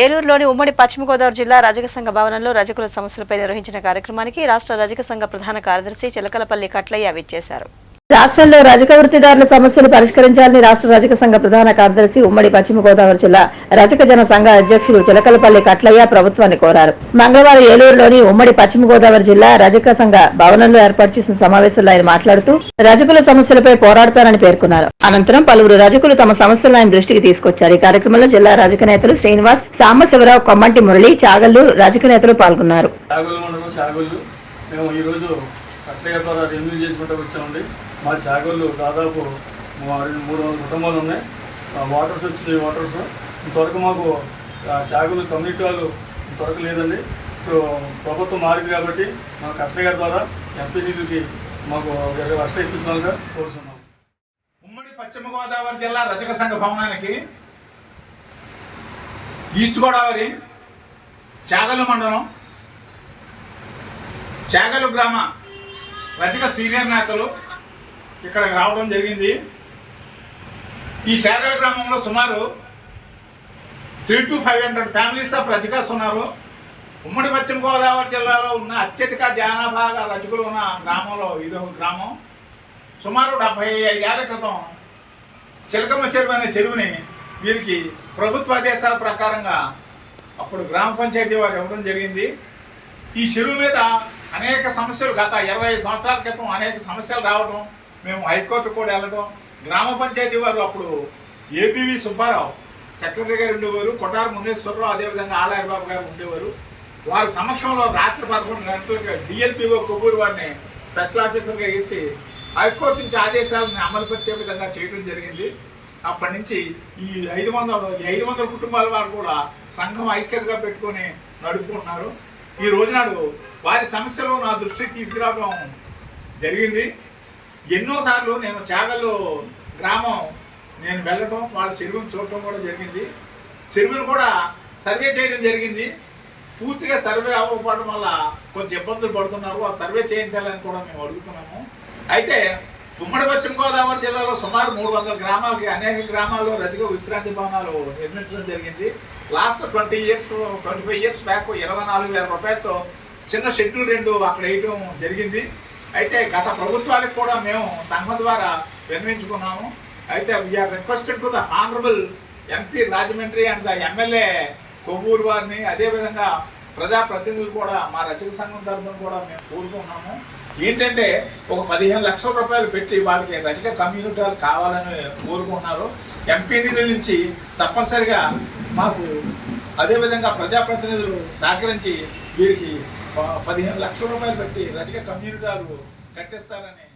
ఏలూరులోని ఉమ్మడి పశ్చిమ గోదావరి జిల్లా రజక సంఘ భవనంలో రజకుల సమస్యలపై నిర్వహించిన కార్యక్రమానికి రాష్ట్ర రజక సంఘ ప్రధాన కార్యదర్శి చిలకలపల్లి కట్లయ్య విచ్చేశారు. రాష్ట్రంలో రజక వృత్తిదారుల సమస్యలు పరిష్కరించాలని రాష్ట్ర రజక సంఘ ప్రధాన కార్యదర్శి ఉమ్మడి పశ్చిమ గోదావరి జిల్లా రజక జన సంఘ అధ్యక్షులు చిలకలపల్లి కట్లయ్య ప్రభుత్వాన్ని కోరారు. మంగళవారం ఏలూరులోని ఉమ్మడి పశ్చిమ గోదావరి జిల్లా రజక సంఘ భవనంలో ఏర్పాటు చేసిన సమావేశంలో ఆయన మాట్లాడుతూ రజకుల సమస్యలపై పోరాడతానని పేర్కొన్నారు. అనంతరం పలువురు రజకులు తమ సమస్యలను ఆయన దృష్టికి తీసుకొచ్చారు. ఈ కార్యక్రమంలో జిల్లా రజక నేతలు శ్రీనివాస్ సాంబశివరావు కొమ్మంటి మురళి చాగల్లు రజక నేతలు పాల్గొన్నారు. చాగొల్లు ద్వారా రెన్యూ చేసుకుంటూ వచ్చామండి. మా చాగొల్లు దాదాపు రెండు మూడు వందల కుటుంబాలు ఉన్నాయి. వాటర్స్ వచ్చినాయి వాటర్స్ ఇంతవరకు మాకు ఆ కమ్యూనిటీ వాళ్ళు ఇంతవరకు లేదండి. ఇప్పుడు ప్రభుత్వం మారింది కాబట్టి మా కట్లయ్య ద్వారా ఎంపీసీకి మాకు వర్ష ఇప్పించాలిగా కోరుతున్నాం ఉమ్మడి పశ్చిమ గోదావరి జిల్లా రచక సంఘ భవనానికి ఈస్ట్ గోదావరి చాగలు మండలం చాగలు గ్రామ రచిక సీనియర్ నేతలు ఇక్కడికి రావడం జరిగింది. ఈ చాగలు గ్రామంలో సుమారు three two five hundred families of రచికస్ ఉన్నారు. ఉమ్మడి పశ్చిమ గోదావరి జిల్లాలో ఉన్న అత్యధిక జనాభా రచకులు ఉన్న గ్రామంలో ఇదొక గ్రామం. సుమారు డెబ్బై ఐదేళ్ళ క్రితం చిలకమ్మ చెరువు అనే చెరువుని వీరికి ప్రభుత్వ ఆదేశాల ప్రకారంగా అప్పుడు గ్రామ పంచాయతీ వారు ఇవ్వడం జరిగింది. ఈ చెరువు మీద అనేక సమస్యలు గత ఇరవై ఐదు సంవత్సరాల క్రితం అనేక సమస్యలు రావడం మేము హైకోర్టు కూడా వెళ్ళడం గ్రామ పంచాయతీ వారు అప్పుడు ఏపీవి సుబ్బారావు సెక్రటరీ గారు ఉండేవారు కొట్టారు మునేశ్వరరావు అదేవిధంగా ఆలయ బాబు గారు ఉండేవారు. వారి సమక్షంలో రాత్రి పదకొండు గంటలకు డిఎల్పిఓ కొబ్బూరు వారిని స్పెషల్ ఆఫీసర్గా వేసి హైకోర్టు నుంచి ఆదేశాలను అమలుపరిచే విధంగా చేయడం జరిగింది. అప్పటి నుంచి ఈ ఐదు వందల ఐదు వందల కుటుంబాల వారు కూడా సంఘం ఐక్యతగా పెట్టుకొని నడుపుకుంటున్నారు. ఈ రోజునాడు వారి సమస్యలు నా దృష్టికి తీసుకురావడం జరిగింది. ఎన్నోసార్లు నేను చేగల్లో గ్రామం నేను వెళ్ళటం వాళ్ళ చెరువుని చూడటం కూడా జరిగింది. చెరువును కూడా సర్వే చేయడం జరిగింది. పూర్తిగా సర్వే అవ్వకపోవడం వల్ల కొంచెం ఇబ్బందులు పడుతున్నారు. ఆ సర్వే చేయించాలని కూడా మేము అడుగుతున్నాము. అయితే ఉమ్మడి పశ్చిమ గోదావరి జిల్లాలో సుమారు మూడు వందల గ్రామాలకి అనేక గ్రామాల్లో రజక విశ్రాంతి భవనాలు నిర్మించడం జరిగింది. Last twenty years twenty five years back ఇరవై నాలుగు వేల రూపాయలతో చిన్న షెడ్యూల్ రెండు అక్కడ వేయటం జరిగింది. అయితే గత ప్రభుత్వాలకు కూడా మేము సంఘం ద్వారా విన్నవించుకున్నాము. అయితే we are requested to the honourable MP Rajahmundry and the MLA Kovvur వారిని. అదేవిధంగా ప్రజాప్రతినిధులు కూడా మా రచక సంఘం తరఫున కూడా మేము కోరుకున్నాము ఏంటంటే ఒక పదిహేను లక్షల రూపాయలు పెట్టి వాళ్ళకి రచక కమ్యూనిటీలు కావాలని కోరుకున్నారు ఎంపీ నిధుల నుంచి తప్పనిసరిగా మాకు అదేవిధంగా ప్రజాప్రతినిధులు సహకరించి వీరికి పదిహేను లక్షల రూపాయలు పెట్టి రచక కమ్యూనిటీలు కట్టిస్తారని